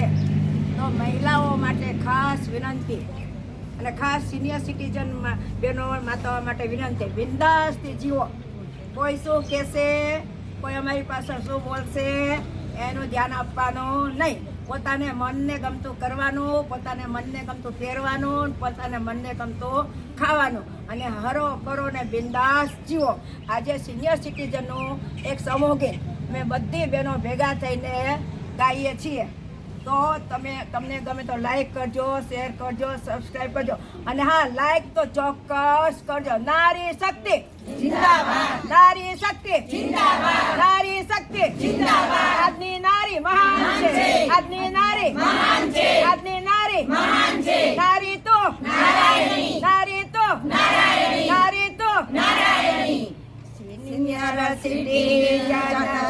છે. તો મહિલાઓ માટે ખાસ વિનંતી અને ખાસ સિનિયર સિટીઝન બહેનો માતાઓ માટે વિનંતી. બિંદાસથી જીવો. કોઈ શું કહેશે, કોઈ અમારી પાસે શું બોલશે, એનું ધ્યાન આપવાનું નહીં. પોતાને મનને ગમતું કરવાનું, પોતાને મનને ગમતું પહેરવાનું, પોતાને મનને ગમતું ખાવાનું. અને હરો કરો ને બિંદાસ જીવો. આજે સિનિયર સિટીઝનનું એક સમોગે મેં બધી બહેનો ભેગા થઈને ગાઈએ છીએ. તો તમે તમને ગમે તો લાઈક કરજો શેર કરજો સબસ્ક્રાઈબ કરજો. અને હા લાઈક તો ચોક્કસ કરજો. નારી શક્તિ. જિંદાબાદ. નારી શક્તિ. જિંદાબાદ. નારી શક્તિ. જિંદાબાદ. આજની નારી મહાન છે. આજની નારી મહાન છે. આજની નારી મહાન છે. નારી તો નારાયણી. નારી તો નારાયણી. નારી તો નારાયણી. Senior citizen